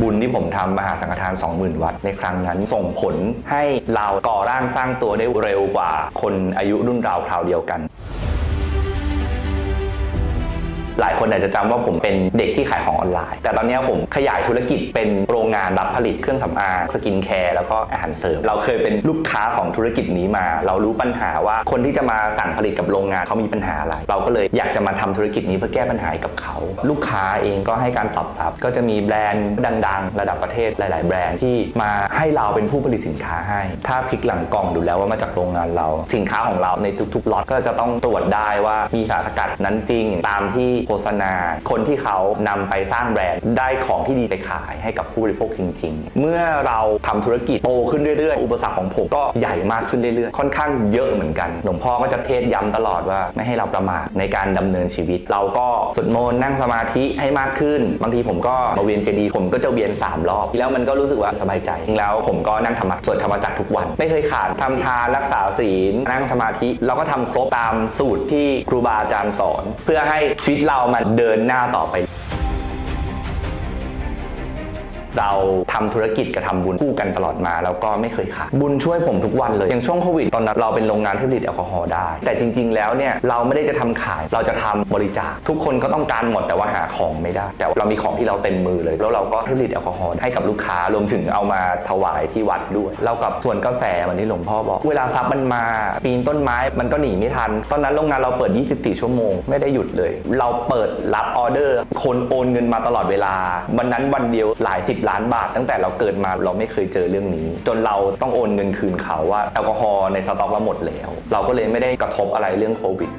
บุญที่ผมทำมหาสังฆทาน 20,000 วัดในครั้งนั้น ส่งผลให้เราก่อร่างสร้างตัวได้เร็วกว่าคนอายุรุ่นราวคราวเดียวกัน หลายคนอาจจะจำว่าผมเป็นเด็กที่ขายของออนไลน์ แต่ตอนนี้ผมขยายธุรกิจเป็นโรงงานรับผลิตเครื่องสำอางสกินแคร์แล้วก็อาหารเสริม เราเคยเป็นลูกค้าของธุรกิจนี้มา เรารู้ปัญหาว่าคนที่จะมาสั่งผลิตกับโรงงานเขามีปัญหาอะไร เราก็เลยอยากจะมาทำธุรกิจนี้เพื่อแก้ปัญหากับเขา ลูกค้าเองก็ให้การตอบรับ ก็จะมีแบรนด์ดัง ๆ ระดับประเทศหลาย ๆ แบรนด์ที่มาให้เราเป็นผู้ผลิตสินค้าให้ ถ้าพลิกหลังกล่องดูแล้วว่ามาจากโรงงานเรา สินค้าของเราในทุกๆล็อตก็จะต้องตรวจได้ว่ามีสารสกัดนั้นจริงตามที่โฆษณา คนที่เขานำไปสร้างแบรนด์ได้ของที่ดีไปขายให้กับผู้บริโภคจริง ๆ เมื่อเราทำธุรกิจโตขึ้นเรื่อยๆ อุปสรรคของผมก็ใหญ่มากขึ้นเรื่อยๆ ค่อนข้างเยอะเหมือนกัน หลวงพ่อก็จะเทศย้ำตลอดว่าไม่ให้เราประมาทในการดำเนินชีวิต เราก็สวดมนต์นั่งสมาธิให้มากขึ้น บางทีผมก็มาเวียนเจดีย์ผมก็จะเวียน 3 รอบ แล้วมันก็รู้สึกว่าสบายใจจริงแล้วผมก็นั่งธรรมะสวดธรรมจักรทุกวัน ไม่เคยขาดทำทานรักษาศีลนั่งสมาธิ เราก็ทำครบตามสูตรที่ครูบาอาจารย์สอน เพื่อให้ชีวิตเราามันเดินหน้าต่อไป เราทำธุรกิจกับทำบุญคู่กันตลอดมาแล้วก็ไม่เคยขาดบุญช่วยผมทุกวันเลยอย่างช่วงโควิดตอนนั้นเราเป็นโรงงานที่ผลิตแอลกอฮอล์ได้ แต่จริง ๆ แล้วเนี่ยเราไม่ได้จะทำขาย เราจะทำบริจาคทุกคนก็ต้องการหมดแต่ว่าหาของไม่ได้ แต่เรามีของที่เราเต็มมือเลย แล้วเราก็ผลิตแอลกอฮอล์ให้กับลูกค้ารวมถึงเอามาถวายที่วัดด้วย เรากับส่วนกระแสเหมือนที่หลวงพ่อบอก เวลาซับมันมาปีนต้นไม้มันก็หนีไม่ทัน ตอนนั้นโรงงานเราเปิด 24 ชั่วโมงไม่ได้หยุดเลย เราเปิดรับออเดอร์ คนโอนเงินมาตลอดเวลาวันนั้นวันเดียวหลายสิบล้านบาท ตั้งแต่เราเกิดมาเราไม่เคยเจอเรื่องนี้ จนเราต้องโอนเงินคืนเขาว่าแอลกอฮอล์ในสต็อกเราหมดแล้ว เราก็เลยไม่ได้กระทบอะไรเรื่องโควิด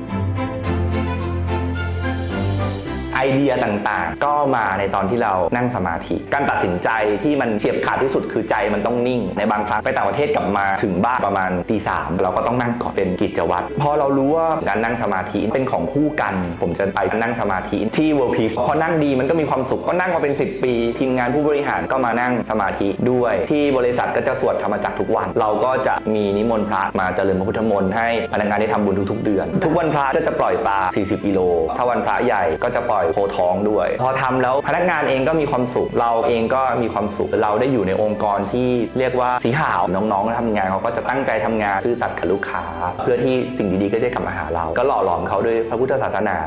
ไอเดียต่างๆ ก็มาในตอนที่เรานั่งสมาธิ การตัดสินใจที่มันเฉียบขาดที่สุดคือใจมันต้องนิ่ง ในบางครั้งไปต่างประเทศกลับมาถึงบ้านประมาณตีสามเราก็ต้องนั่งก่อนเป็นกิจวัตรพอเรารู้ว่าการนั่งสมาธิเป็นของคู่กัน ผมจะไปนั่งสมาธิที่ World Peace พอนั่งดีมันก็มีความสุขก็นั่งมาเป็น 10 ปี ทีมงานผู้บริหารก็มานั่งสมาธิด้วย ที่บริษัทก็จะสวดธรรมจักรทุกวัน เราก็จะมีนิมนต์พระมาเจริญพระพุทธมนต์ให้พนักงานได้ทำบุญทุกๆเดือน ทุกวันพระก็จะปล่อยปลา 40 กิโลถ้าวันพระใหญ่ก็จะปล่อยโคท้องด้วย พอทำแล้วพนักงานเองก็มีความสุข เราเองก็มีความสุข เราได้อยู่ในองค์กรที่เรียกว่าสีขาวน้องๆทำงานเขาก็จะตั้งใจทำงานซื่อสัตย์กับลูกค้า เพื่อที่สิ่งดีๆก็จะกลับมาหาเรา ก็หล่อหลอมเขาด้วยพระพุทธศาสนา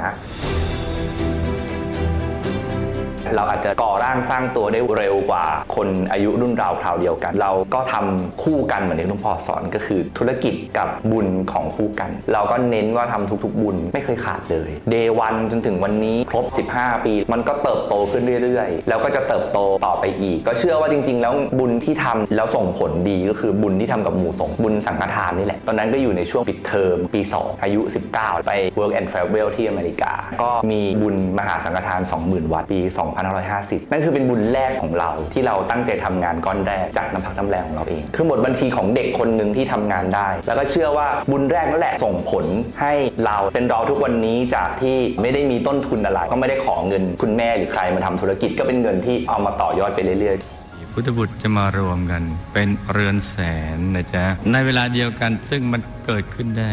เราอาจจะก่อร่างสร้างตัวได้เร็วกว่าคนอายุรุ่นราวคราวเดียวกัน เราก็ทำคู่กันเหมือนที่หลวงพ่อสอนก็คือธุรกิจกับบุญของคู่กัน เราก็เน้นว่าทำทุกๆ บุญไม่เคยขาดเลยเดวันจนถึงวันนี้ครบ 15 ปี มันก็เติบโตขึ้นเรื่อยๆ แล้วก็จะเติบโตต่อไปอีก ก็เชื่อว่าจริง ๆ แล้วบุญที่ทำแล้วส่งผลดีก็คือบุญที่ทำกับหมู่สงฆ์บุญสังฆทานนี่แหละ ตอนนั้นก็อยู่ในช่วงปิดเทอมปี 2 อายุ 19 ไป Work and Travel ที่อเมริกา ก็มีบุญมหาสังฆทาน 20,000 วัตปี2550 นั่นคือเป็นบุญแรกของเราที่เราตั้งใจทำงานก้อนแรกจากน้ำพักน้ำแรงของเราเอง คือหมดบัญชีของเด็กคนหนึ่งที่ทำงานได้ แล้วก็เชื่อว่าบุญแรกนั่นแหละส่งผลให้เราเป็นเราทุกวันนี้จากที่ไม่ได้มีต้นทุนอะไร ก็ไม่ได้ขอเงินคุณแม่หรือใครมาทำธุรกิจก็เป็นเงินที่เอามาต่อยอดไปเรื่อยๆ พุทธบุตรจะมารวมกัน เป็นเรือนแสนนะจ๊ะในเวลาเดียวกันซึ่งมันเกิดขึ้นได้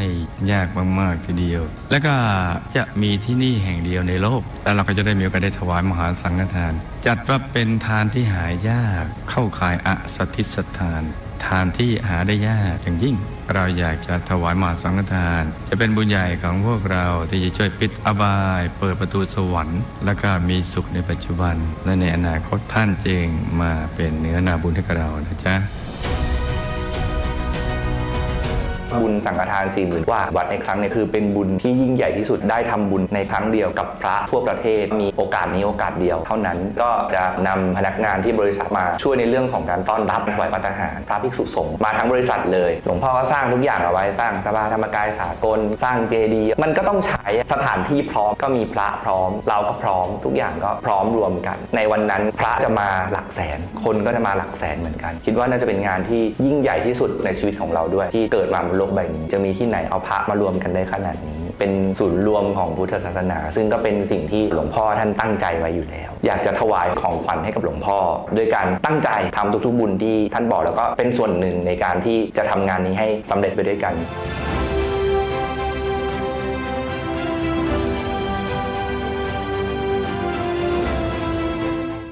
ยากมากๆทีเดียว แล้วก็จะมีที่นี่แห่งเดียวในโลก แล้วเราก็จะได้มีโอกาสได้ถวายมหาสังฆทาน จัดว่าเป็นทานที่หายากเข้าข่ายอสัติสถาน ทานที่หาได้ยากอย่างยิ่ง เราอยากจะถวายมหาสังฆทาน จะเป็นบุญใหญ่ของพวกเราที่จะช่วยปิดอบาย เปิดประตูสวรรค์ และก็มีสุขในปัจจุบัน และในอนาคตท่านเจงมาเป็นเนื้อนาบุญให้กับเรานะจ๊ะ บุญสังฆทาน4ี่หมื่นว่าวัดในครั้งนี้คือเป็นบุญที่ยิ่งใหญ่ที่สุดได้ทำบุญในครั้งเดียวกับพระทั่วประเทศมีโอกาสนี้โอกาสเดียว เท่านั้นก็จะนำพนักงานที่บริษัทมาช่วยในเรื่องของการต้อนรับถวายพระทหาร พระภิกษุสงฆ์มาทั้งบริษัทเลยหลวงพ่อก็สร้างทุกอย่างเอาไว้สร้างสภาธรรมกายสากล สร้างเจดีย์มันก็ต้องใช้สถานที่พร้อมก็มีพระพร้อม เราก็พร้อม ทุกอย่างก็พร้อมรวมกัน ในวันนั้นพระจะมาหลักแสน คนก็จะมาหลักแสนเหมือนกัน คิดว่าน่าจะเป็นงานที่ยิ่งใหญ่ที่สุดในชีวิตของเราด้วยที่เกิดมาบนโลกใบนี้ จะมีที่ไหนเอาพระมารวมกันได้ขนาดนี้ เป็นศูนย์รวมของพุทธศาสนา ซึ่งก็เป็นสิ่งที่หลวงพ่อท่านตั้งใจไว้อยู่แล้ว อยากจะถวายของขวัญให้กับหลวงพ่อ ด้วยการตั้งใจทำทุกๆบุญที่ท่านบอกแล้วก็เป็นส่วนหนึ่งในการที่จะทำงานนี้ให้สำเร็จไปด้วยกัน